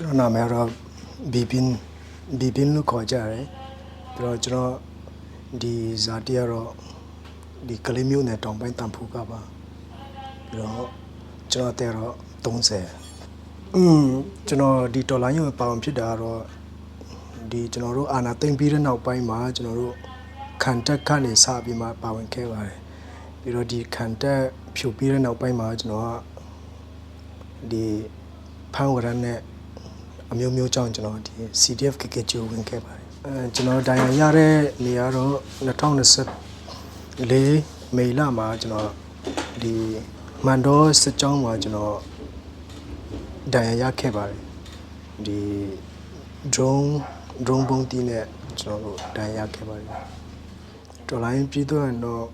ကျွန်တော်နာမည်ကတော့ဘီပင်ဘီပင်လို့ခေါ်ကြတယ်ပြီးတော့ကျွန်တော်ဒီဇာတိကတော့ဒီကလေးမျိုးနဲ့တောင်ပိုင်းတန်ဖူကပါပြီးတော့ကျွန်တော်တဲ့တော့30อืมကျွန်တော်ဒီတော်လိုင်းရုံပါဝင်ဖြစ်တာကတော့ဒီကျွန်တော်တို့အာနာသိမ့်ပြီးတဲ့နောက်ပိုင်းမှာကျွန်တော်တို့ခံတက်ကနေစပြီးမှပါဝင်ခဲ့ပါတယ်ပြီးတော့ဒီခံတက်ဖြူပြီးတဲ့နောက်ပိုင်းမှာကျွန်တော်ကဒီဖန်ဝရန်နဲ့ အမျိုးမျိုးကြောင့်ကျွန်တော်ဒီ CDF KK ကျိုးဝင်ခဲ့ပါတယ်အဲကျွန်တော်ဒိုင်ယာရတဲ့နေရာတော့2024မေလမှာကျွန်တော်ဒီမန်တော်စစ်ကြောင်းမှာကျွန်တော်ဒိုင်ယာရခဲ့ပါတယ်ဒီ drone drone ပုံတီးနဲ့ကျွန်တော်တို့ဒိုင်ယာရခဲ့ပါတယ်တော်လိုင်းပြည်သူရတော့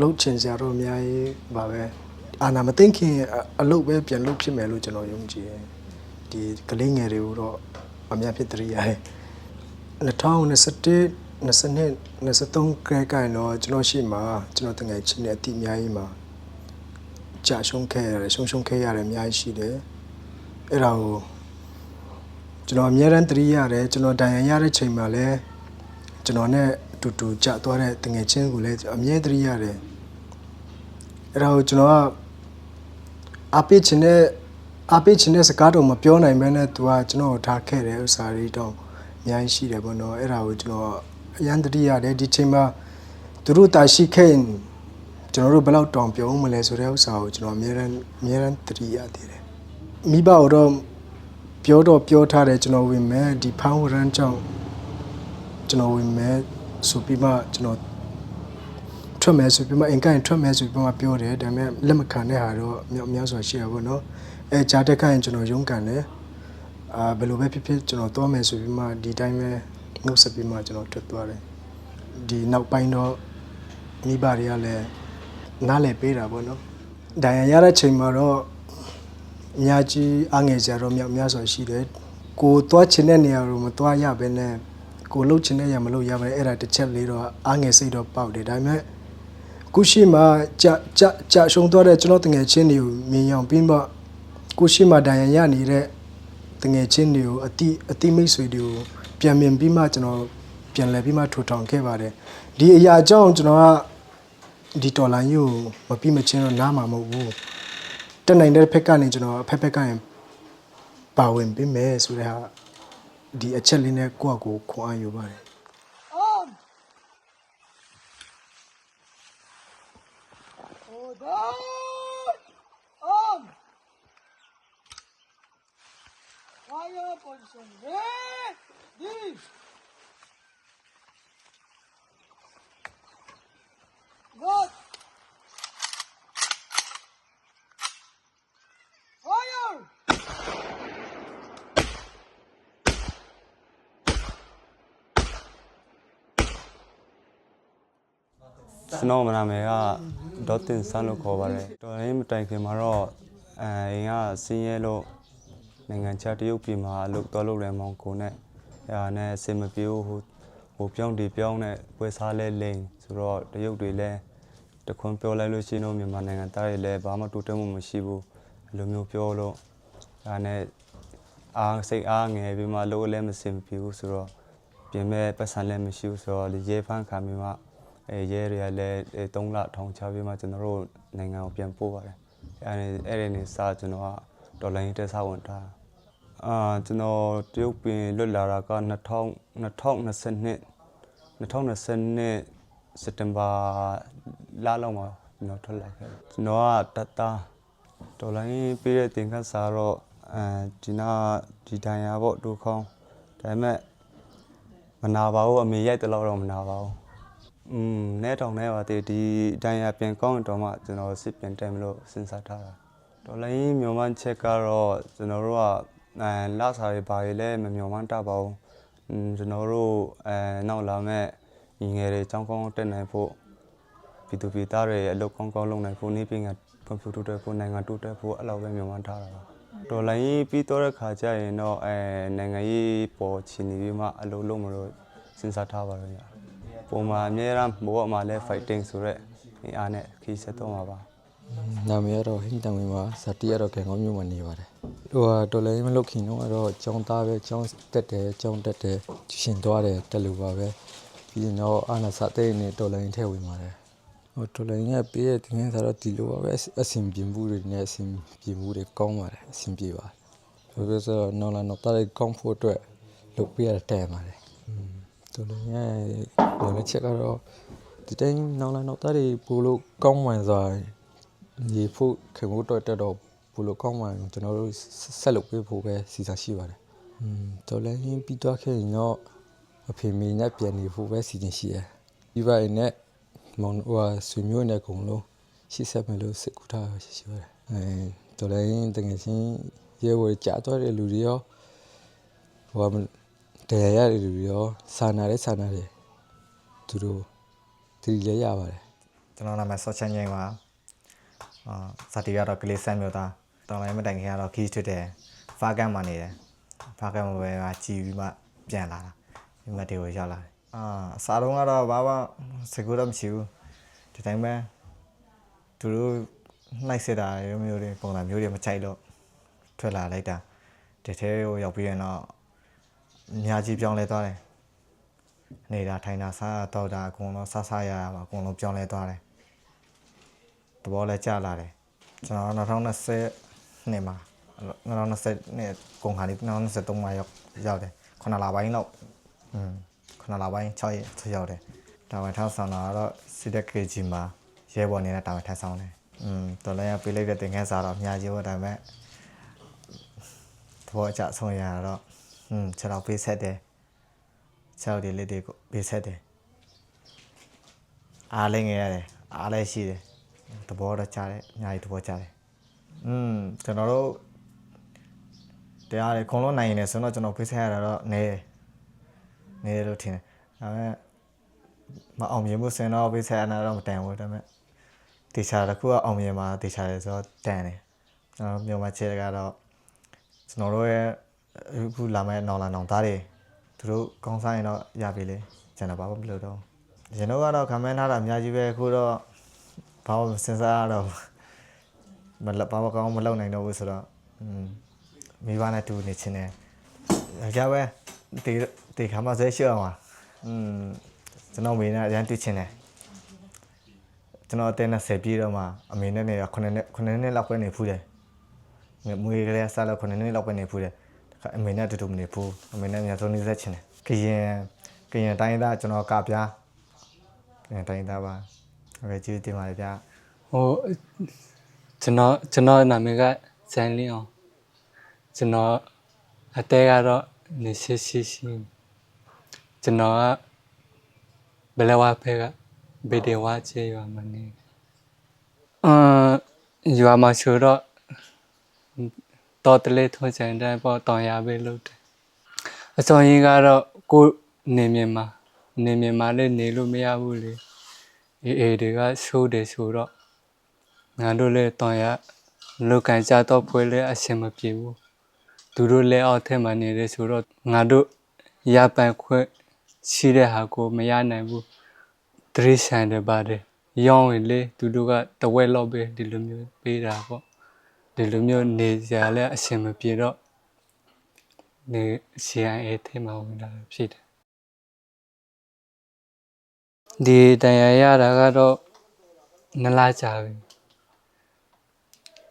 လှုပ်ချင်စရာတော့အများကြီးပါပဲ အာနာမသိမ့်ခင်အအလုပ်ပဲပြန်လုပ်ဖြစ်မယ်လို့ကျွန်တော်ယုံကြည်တယ်ဒီကလေးငယ်တွေကိုတော့အများဖြစ်တရိယာရဲ့2021 22 23ကဲကဲတော့ကျွန်တော်ရှိမှာကျွန်တော်တငယ်ချင်းနဲ့အတိအများကြီးမှာကြာရှုံးခဲ့ရတယ်ရှုံးရှုံးခဲ့ရတယ်အများကြီးရှိတယ်အဲ့ဒါကိုကျွန်တော်အများရန်တရိရတယ်ကျွန်တော်ဒဏ်ရာရတဲ့ချိန်မှာလည်းကျွန်တော်နဲ့အတူတူကြာသွားတဲ့တငယ်ချင်းကိုလည်းအမြဲတရိရတယ်အဲ့ဒါကိုကျွန်တော်က အပိချင်တဲ့အပိချင်တဲ့စကားတော့မပြောနိုင်ဘဲနဲ့သူကကျွန်တော်ကိုထားခဲ့တဲ့ဥစ္စာတွေတော့အများကြီးရှိတယ်ပေါ့နော်အဲ့ဒါကိုကျွန်တော်အရန်တရိရတယ်ဒီချိန်မှာသူတို့တာရှိခဲ့ရင်ကျွန်တော်တို့ဘယ်လောက်တောင်ပြောမလဲဆိုတဲ့ဥစ္စာကိုကျွန်တော်အများရန်အများရန်တရိရသေးတယ်မိဘတော့ပြောတော့ပြောထားတယ်ကျွန်တော်ဝင်မယ်ဒီဖန်ဝရန်ကြောင့်ကျွန်တော်ဝင်မယ်ဆိုပြီးမှကျွန်တော် ထွက်မယ်ဆိုပြီးမှအင်ကန်ထွက်မယ်ဆိုပြီးမှပြောတယ်ဒါပေမဲ့လက်မခံတဲ့ဟာတော့မြောက်များစွာရှိရပါတော့အဲဂျာတက်ခိုင်ကျွန်တော်ရုန်းကန်တယ်အာဘယ်လိုပဲဖြစ်ဖြစ်ကျွန်တော်သွားမယ်ဆိုပြီးမှဒီတိုင်းပဲနှုတ်ဆက်ပြီးမှကျွန်တော်ထွက်သွားတယ်ဒီနောက်ပိုင်းတော့မိဘတွေကလည်းနားလည်ပေးတာပေါ့နော်ဒဏ်ရာရတဲ့ချိန်မှာတော့အများကြီးအငယ်ကြတော့မြောက်များစွာရှိတယ်ကိုသွားချင်တဲ့နေရာတော့မသွားရဘဲနဲ့ကိုလှုပ်ချင်တဲ့နေရာမလှုပ်ရဘဲအဲ့ဒါတစ်ချက်လေးတော့အငယ်စိတ်တော့ပေါက်တယ်ဒါပေမဲ့ ခုရှိမှကြာကြာကြာရှုံသွားတဲ့ကျွန်တော်တငယ်ချင်းတွေကိုမြင်အောင်ပြီးမှခုရှိမှဒဏ်ရာရနေတဲ့တငယ်ချင်းတွေကိုအတိအတိမိတ်ဆွေတွေကိုပြန်မြင်ပြီးမှကျွန်တော်ပြန်လည်ပြီးမှထူထောင်ခဲ့ပါတယ်ဒီအရာအကြောင်းကျွန်တော်ကဒီတော်လိုင်းယူမပြီးမချင်းတော့နားမှာမဟုတ်ဘူးတက်နိုင်တဲ့ဖက်ကနေကျွန်တော်အဖက်ဖက်ကနေပါဝင်ပြီးမယ်ဆိုတဲ့ဟာဒီအချက်လေးနဲ့ကိုယ့်အကိုခွန်အားယူပါတယ် ઓધર ઓમ વાયો પંચમ રે દીશ ကျွန်တော်မနာမည်ကဒေါ်တင်ဆန်းလို့ခေါ်ပါတယ်တော်ရင်မတိုင်ခင်မှာတော့အဲအင်ကစင်းရဲလို့နိုင်ငံခြားတရုတ်ပြည်မှာအလုပ်တော်လုပ်လဲမောင်ကိုနဲ့အဲဒါနဲ့အစင်မပြေဘူးဟိုဟိုပြောင်းဒီပြောင်းနဲ့ပွဲစားလဲလိန်ဆိုတော့တရုတ်တွေလဲတခွန်းပြောလိုက်လို့ရှိရင်တော့မြန်မာနိုင်ငံသားတွေလည်းဘာမှတိုးတက်မှုမရှိဘူးအဲ့လိုမျိုးပြောလို့ဒါနဲ့အားစိတ်အားငယ်ပြီးမှလို့လည်းမစင်မပြေဘူးဆိုတော့ပြင်မဲ့ပတ်စံလည်းမရှိဘူးဆိုတော့ရဲဖန်းခံပြီးမှ အဲရဲတွေကလည်း3လထောင်ချပြီးမှကျွန်တော်တို့နိုင်ငံကိုပြန်ပို့ပါတယ်အဲအဲ့ဒီနေစာကျွန်တော်ကဒေါ်လာရင်းတက်စာဝင်ထားအာကျွန်တော်တရုတ်ပင်လွတ်လာတာက2000 2022 2022စက်တင်ဘာလလောက်မှာကျွန်တော်ထွက်လာခဲ့တယ်ကျွန်တော်ကတတ်တာဒေါ်လာရင်းပေးတဲ့တင်ခတ်စာတော့အဲဒီနာဒီတိုင်ရပေါ့ဒုခေါင်းဒါပေမဲ့မနာပါဘူးအမေရိုက်တယ်လို့တော့မနာပါဘူး อืมနဲတောင်နဲပါသေးဒီအတိုင်းအပြန်ကောင်းရင်တော့မှကျွန်တော်စစ်ပြန်တက်မလို့စဉ်းစားထားတာဒေါ်လာရင်းမျောမှန်းချက်ကတော့ကျွန်တော်တို့ကအဲလစာတွေဘာတွေလဲမမျောမှန်းတတ်ပါဘူးอืมကျွန်တော်တို့အဲနောက်လာမဲ့ညီငယ်တွေចောင်းကောင်းတက်နိုင်ဖို့ပြည်သူပြည်သားတွေအလုပ်ကောင်းကောင်းလုပ်နိုင်ဖို့နေပင်ကကွန်ပျူတာတွေဖို့နိုင်ငံတိုးတက်ဖို့အဲ့လိုပဲမျောမှန်းထားတာပါဒေါ်လာရင်းပြီးတော့တဲ့ခါကျရင်တော့အဲနိုင်ငံရေးပေါ်ချီနေပြီးမှအလုပ်လုပ်မလို့စဉ်းစားထားပါတော့ညာ ပုံမှာအများရန်ဘောမှာလည်း fighting ဆိုရက်အားနဲ့ခီးဆက်တော့မှာပါနာမည်ကတော့ဟိန်းတံဝင်ပါဇာတိကတော့ကံကောင်းမြို့မှာနေပါတယ်ဟိုဟာတော်လည်းမလုပ်ခင်တော့ကတော့ကျောင်းသားပဲကျောင်းတက်တယ်ကျောင်းတက်တယ်ရှင်သွားတယ်တက်လို့ပါပဲပြီးရင်တော့အာနာစတဲ့နေတော်လည်းထဲဝင်ပါတယ်ဟိုတော်လည်းကပေးတဲ့တင်ငန်းစားတော့ဒီလိုပါပဲအဆင်ပြေမှုတွေနဲ့အဆင်ပြေမှုတွေကောင်းပါတယ်အဆင်ပြေပါတယ်ဆိုတော့ဆိုတော့နော်လာနော်တားကောင်းဖို့အတွက်လုပ်ပေးရတဲ့ပါတယ် သူလည်းရဲ့သူလည်းချက်ကတော့ဒီတိုင်းနောက်လာနောက်သားတွေဘိုးလို့ကောင်းမှန်စွာရေဖို့ခင်ဖို့တော်တက်တော့ဘိုးလို့ကောင်းမှန်ကျွန်တော်တို့ဆက်လုပ်ပေးဖို့ပဲစီစဉ်ရှိပါတယ်อืมတော်လည်းရင်းပြီးတော့ခဲ့ရင်တော့အဖေမေနဲ့ပြန်နေဖို့ပဲစီစဉ်ရှိရယ်ဒီပိုင်းနဲ့မောင်ဟိုဆွေမျိုးနဲ့အကုန်လုံးရှိဆက်မယ်လို့စကူထားရှိပါတယ်အဲတော်လည်းတကယ်ချင်းရဲဝယ်ကြားသွားတဲ့လူတွေရောဟို တရားရတဲ့လူတွေရောစာနာတဲ့စာနာတဲ့သူတို့ဒီရရပါတယ်ကျွန်တော်နာမည်ဆော့ချန်ငိမ့်ပါအာဇာတိကတော့ကလေးဆန်းမျိုးသားတော်လိုင်းမတိုင်ခင်ကတော့ခီးထွတ်တယ်ဖားကန်မှာနေတယ်ဖားကန်မှာပဲကြည်ပြီးမှပြန်လာတာဒီမှာတေကိုရောက်လာတယ်အာအစားတော့ကတော့ဘာမှစကူတော့မရှိဘူးဒီတိုင်းပဲသူတို့နှိုက်စစ်တာရောမျိုးတွေပုံစံမျိုးတွေမချိုက်လို့ထွက်လာလိုက်တာဒီထဲကိုရောက်ပြီးရင်တော့ အများကြီးပြောင်းလဲသွားတယ် နေတာထိုင်တာစားတာတောက်တာအကုန်လုံးစားစားရတာပါအကုန်လုံးပြောင်းလဲသွားတယ်သဘောလဲကျလာတယ်ကျွန်တော်2020နှစ်မှာ2020နှစ်ကုန်ခါလေး2023မှာရောက်ရောက်တယ်ခုနလပိုင်းလောက်อืมခုနလပိုင်း6ရက်6ရောက်တယ်တာဝန်ထမ်းဆောင်တာကတော့စီတက်ကေဂျီမှာရဲဘော်နေတဲ့တာဝန်ထမ်းဆောင်တယ်อืมတော်လည်းပေးလိုက်တဲ့တင်ခန်းစာတော့အများကြီးပဲဒါပေမဲ့သဘောအကျဆုံးရတာတော့ อืมခြေတော်ပေးဆက်တယ် ခြေောက်တွေလက်တွေကိုပေးဆက်တယ်အားလည်းငယ်ရတယ်အားလည်းရှိတယ်သဘောတော့ကြားတယ်အများကြီးသဘောကြားတယ်อืมကျွန်တော်တို့တရားတွေခုံလုံးနိုင်နေဆိုတော့ကျွန်တော်ပေးဆက်ရတာတော့နေတယ်နေတယ်လို့ထင်တယ်ဒါပေမဲ့မအောင်မြင်မှုစင်တော့ပေးဆက်ရတာတော့မတန်ဘူးဒါပေမဲ့တေချာတစ်ခုကအောင်မြင်မှာတေချာတယ်ဆိုတော့တန်တယ်ကျွန်တော်မြန်မာချေကတော့ကျွန်တော်တို့ရဲ့ အခုလာမယ့်နော်လာနောင်သားတွေသူတို့ကောင်းစားရင်တော့ရပြီလေကျွန်တော်ဘာမှမလုပ်တော့ကျွန်တော်ကတော့ခံမန်းထားတာအများကြီးပဲအခုတော့ဘာမှစဉ်းစားရတော့မလဘာမှကောင်းမလုပ်နိုင်တော့ဘူးဆိုတော့မိဘနဲ့တူနေချင်းတယ်ကြပဲတေတေခံမဆဲရှိအောင်ပါอืมကျွန်တော်မိနဲ့အရန်တွေ့ချင်းတယ်ကျွန်တော်အသက်20ပြည့်တော့မှအမေနဲ့နေရ9နှစ်9နှစ်လောက်ပဲနေဖူးတယ်။မွေကလေးဆက်လို့9နှစ်လောက်ပဲနေဖူးတယ် အမေနဲ့အတူတူမနေဘူးအမေနဲ့အများဆုံးနေဆက်ချင်တယ်ကရင်ကရင်တိုင်းသားကျွန်တော်ကပြားကရင်တိုင်းသားပါဟုတ်ကဲ့ကျေးဇူးတင်ပါတယ်ဗျာဟိုကျွန်တော်ကျွန်တော်နာမည်ကဇန်လင်းအောင်ကျွန်တော်အတဲကတော့နေရှိရှိရှိကျွန်တော်ကဘယ်လဝဖဲကဘေဒေဝချေရွာမနေအာရွာမှာဆိုတော့ တော်တလေထွန်ချင်တဲ့ပေါ်တောင်ရပဲလို့တယ်အစောရင်ကတော့ကိုယ်နေမြန်မာနေမြန်မာလေးနေလို့မရဘူးလေအေးအေးတွေကဆိုးတယ်ဆိုတော့ငါတို့လည်းတောင်ရလူကန်ကြတော့ဖွဲလဲအဆင်မပြေဘူးသူတို့လည်းအောက်ထဲမှာနေတယ်ဆိုတော့ငါတို့ရပန်ခွင့်ရှိတဲ့ဟာကိုမရနိုင်ဘူးတရိဆိုင်တယ်ပါတယ်ရောင်းရင်လေသူတို့ကတဝက်လောက်ပဲဒီလိုမျိုးပေးတာပေါ့ ဒီလိုမျိုးနေကြလဲအဆင်မပြေတော့နေ CIA ထဲမှာဝင်လာတာဖြစ်တယ်ဒီတရားရတာကတော့နှစ်လကြာပြီ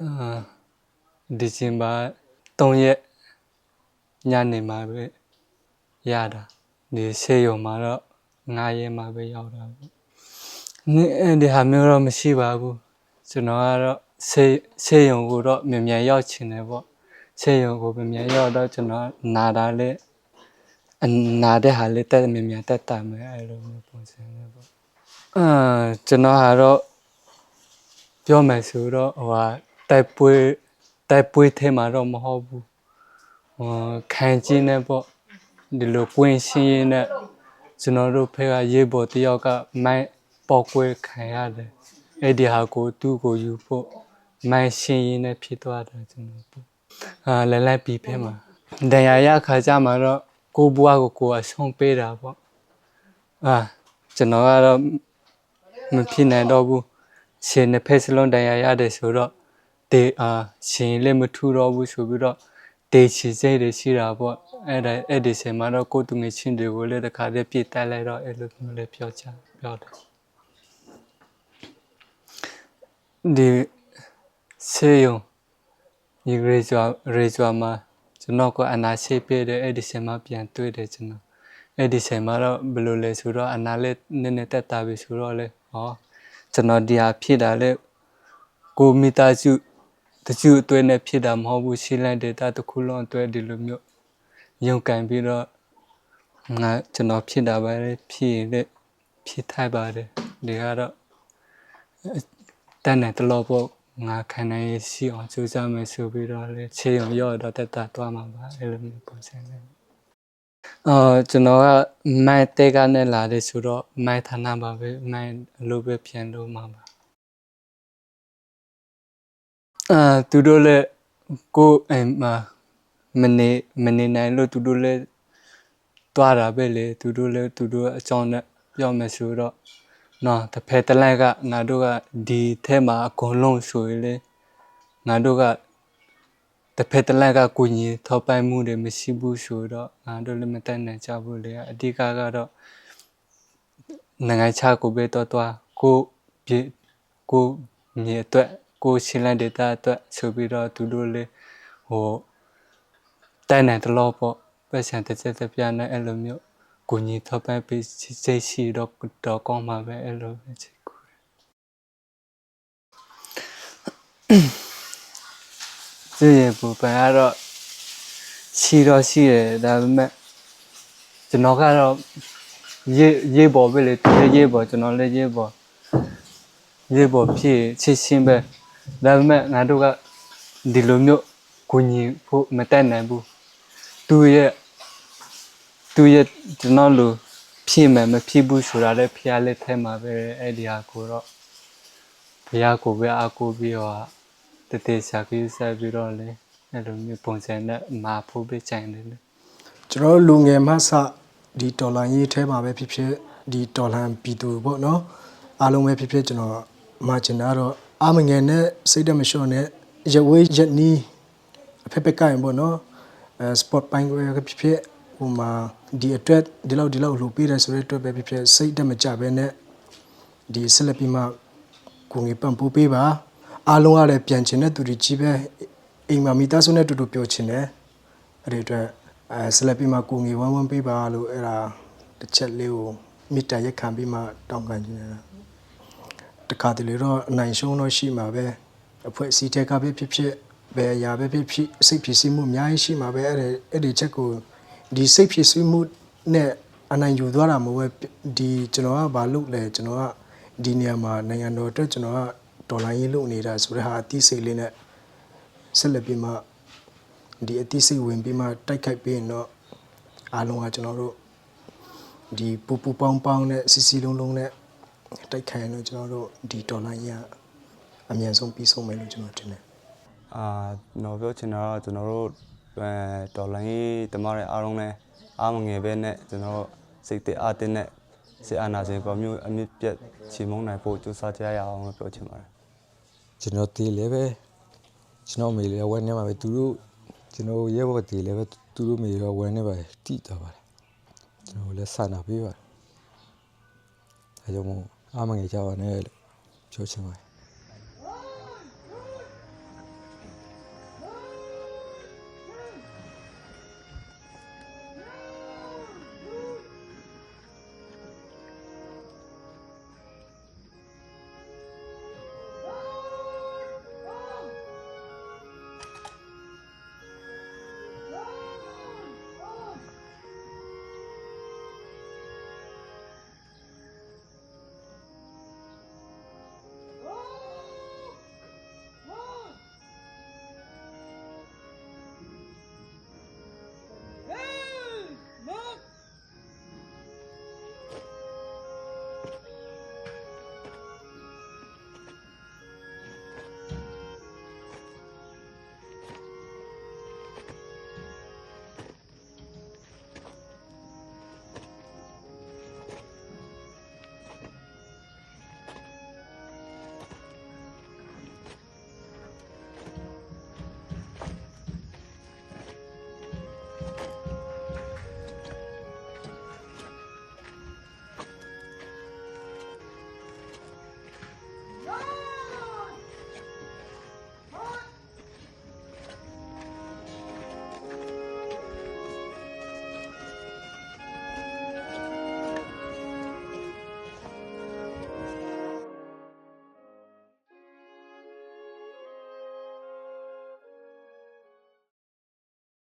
အာဒီဇင်ဘာ3ရက်ညနေမှာပဲရတာဒီဆေးရုံမှာတော့9ရက်မှာပဲရောက်တာပေါ့နည်းအဲဒီဟာမျိုးတော့မရှိပါဘူးကျွန်တော်ကတော့ ဆေးဆေးရုံကိုတော့မြန်မြန်ရောက်ချင်တယ်ပေါ့ဆေးရုံကိုမြန်မြန်ရောက်တော့ကျွန်တော်နာတာလေအနာတဲ့ဟာလေးတက်မြန်မြန်တက်တာမယ်အဲ့လိုမျိုးပုံစံနဲ့ပေါ့အာကျွန်တော်ကတော့ပြောမယ်ဆိုတော့ဟိုဟာတိုက်ပွဲတိုက်ပွဲထဲမှာတော့မဟုတ်ဘူးဟိုခံကျင်းနဲ့ပေါ့ဒီလိုကွင်းရှင်းရင်းနဲ့ကျွန်တော်တို့ဖက်ကရေးပေါ်တယောက်ကမိုင်းပေါက်ကွဲခံရတယ်အဲ့ဒီဟာကိုသူ့ကိုယူဖို့ မိုင်းရှင်းရင်းနဲ့ဖြစ်သွားတာကျွန်တော်ပေါ့အာလဲလဲပြီးဖဲမှာတရားရခါကြမှာတော့ကိုဘွားကိုကိုအဆုံးပေးတာပေါ့အာကျွန်တော်ကတော့မဖြစ်နိုင်တော့ဘူးရှင်နှစ်ဖက်စလုံးတရားရတယ်ဆိုတော့တေအာရှင်လည်းမထူတော့ဘူးဆိုပြီးတော့တေချီစိတ်တွေရှိတာပေါ့အဲ့ဒါအဲ့ဒီချိန်မှာတော့ကိုယ်သူငယ်ချင်းတွေကိုလည်းတခါတည်းပြစ်တက်လိုက်တော့အဲ့လိုမျိုးလည်းပြောချပြောတယ်ဒီ ဆေးရုံဒီရေဇွာရေဇွာမှာကျွန်တော်ကအနာရှိပြတဲ့အဲ့ဒီချိန်မှာပြန်တွေ့တယ်ကျွန်တော်အဲ့ဒီချိန်မှာတော့ဘယ်လိုလဲဆိုတော့အနာလေးနည်းနည်းတက်တာပြီဆိုတော့လေဟောကျွန်တော်ဒီဟာဖြစ်တာလေကိုမိသားစုတစုအတွဲနဲ့ဖြစ်တာမဟုတ်ဘူးရှင်းလိုက်တဲ့တာတစ်ခုလုံးအတွဲဒီလိုမျိုးရုံကန်ပြီးတော့ငါကျွန်တော်ဖြစ်တာပဲလေဖြစ်ရင်လေဖြစ်ထိုက်ပါတယ်ဒီကတော့တန်းတယ်တလို့ပေါ့ ငါခံနိုင်ရရှိအောင်ကြိုးစားမယ်ဆိုပြီးတော့လေခြေရုံရော့တော့တက်တာတွားမှာပါအဲ့လိုမျိုးပုံစံနဲ့အော်ကျွန်တော်ကမိုက်တဲကနဲ့လာတယ်ဆိုတော့မိုက်ဌာနပါပဲမိုက်အလုပ်ပဲပြန်လို့မှာပါအာသူတို့လည်းကိုယ်အိမ်မှာမနေမနေနိုင်လို့သူတို့လည်းတွားတာပဲလေသူတို့လည်းသူတို့အကြောင်းနဲ့ပြောမယ်ဆိုတော့ နော်တစ်ဖက်တစ်လိုက်ကငါတို့ကဒီထဲမှာအကုန်လုံးဆိုရင်လေငါတို့ကတစ်ဖက်တစ်လိုက်ကကိုကြီးထောက်ပံ့မှုတွေမရှိဘူးဆိုတော့ငါတို့လည်းမတတ်နိုင်ကြဘူးလေအဓိကကတော့နိုင်ငံခြားကိုပဲတော့တော့ကိုပြေကိုမြေအတွက်ကိုရှင်းလိုက်တဲ့တာအတွက်ဆိုပြီးတော့သူတို့လေဟိုတိုင်နိုင်တလို့ပေါ့ပတ်စံတစ်ချက်တစ်ပြားနဲ့အဲ့လိုမျိုး ကိုကြီးထောက်ပံ့ပေးစိတ်ရှိတော့တော့ကောင်းမှာပဲအဲ့လိုပဲချစ်ကိုကျေရပူပန်ကတော့ရှိတော့ရှိတယ်ဒါပေမဲ့ကျွန်တော်ကတော့ရေးရေးပေါ်ပဲလေသူလည်းရေးပေါ်ကျွန်တော်လည်းရေးပေါ်ရေးပေါ်ဖြစ်ချစ်ချင်းပဲဒါပေမဲ့ငါတို့ကဒီလိုမျိုးကိုကြီးဖို့မတက်နိုင်ဘူးသူရဲ့ သူရဲ့ကျွန်တော်လိုဖြစ်မယ်မဖြစ်ဘူးဆိုတာလည်းဖျားလက်ထဲမှာပဲအဲ့ဒီဟာကိုတော့ဘုရားကိုပဲအားကိုးပြီးတော့တတိစာကြီးဆက်ပြီးတော့လေအဲ့လိုမျိုးပုံစံနဲ့မာဖို့ပဲကြိုင်တယ်လေကျွန်တော်တို့လူငယ်မှစဒီဒေါ်လာရေးထဲမှာပဲဖြစ်ဖြစ်ဒီဒေါ်လာပြည်သူပေါ့နော်အားလုံးပဲဖြစ်ဖြစ်ကျွန်တော်မှာချင်တာတော့အာမငယ်နဲ့စိတ်တမလျှော့နဲ့ရဝေးရက်နီးအဖက်ဖက်ကရင်ပေါ့နော်အဲစပေါ့ပိုင်းကိုဖြစ်ဖြစ် ဟိုမှာဒီအတွက်ဒီလောက်ဒီလောက်လှူပေးတယ်ဆိုတဲ့အတွက်ပဲဖြစ်ဖြစ်စိတ်တမကြပဲနဲ့ဒီဆက်လက်ပြီးမှကိုငေပံပိုးပေးပါအားလုံးကလည်းပြန်ချင်တဲ့သူတွေကြီးပဲအိမ်မှာမိသားစုနဲ့တူတူပြောချင်တယ်အဲ့ဒီအတွက်အဲဆက်လက်ပြီးမှကိုငေဝမ်းဝမ်းပေးပါလို့အဲ့ဒါတစ်ချက်လေးကိုမိတ္တရက်ခံပြီးမှတောင်းခံခြင်းရတာတခါတလေတော့အနိုင်ရှုံးတော့ရှိမှာပဲအဖွဲ့အစည်းတက်ကပဲဖြစ်ဖြစ်ဘယ်အရာပဲဖြစ်ဖြစ်စိတ်ဖြစ်စီမှုအများကြီးရှိမှာပဲအဲ့ဒီအဲ့ဒီချက်ကို ဒီစိတ်ဖြစ်စီမှုနဲ့အနိုင်ယူသွားတာမဟုတ်ပဲဒီကျွန်တော်ကဘာလုပ်လဲကျွန်တော်ကဒီနေရာမှာနိုင်ငံတော်အတွက်ကျွန်တော်ကဒေါ်လာရေးလုပ်နေတာဆိုတဲ့ဟာအသိစိတ်လေးနဲ့ဆက်လက်ပြီးမှဒီအသိစိတ်ဝင်ပြီးမှတိုက်ခိုက်ပြီးရင်တော့အားလုံးကကျွန်တော်တို့ဒီပူပူပေါင်းပေါင်းနဲ့စီစီလုံးလုံးနဲ့တိုက်ခိုက်ရင်တော့ကျွန်တော်တို့ဒီဒေါ်လာကြီးကအမြန်ဆုံးပြီးဆုံးမယ်လို့ကျွန်တော်ထင်တယ်အာကျွန်တော်ပြောချင်တာကကျွန်တော်တို့အဲ ဒေါ်လာရေးတမတဲ့အားလုံးလဲအားမငယ်ပဲနဲ့ကျွန်တော်တို့စိတ်တအားတင်းနဲ့စေအာနာရှင်ကောမျိုးအမြင့်ပြတ်ချေမုန်းနိုင်ဖို့ကြိုးစားကြရအောင်လို့ပြောချင်ပါတယ်ကျွန်တော်တည်လည်းပဲကျွန်တော်မေလည်းဝမ်းနေမှာပဲသူတို့ကျွန်တော်ရဲဘော်တည်လည်းပဲသူတို့မေရောဝမ်းနေပါတိတာပါတယ်ကျွန်တော်လည်းဆန္ဒပေးပါတယ်အဲကြောင့်မို့အားမငယ်ကြပါနဲ့လို့ပြောချင်ပါတယ်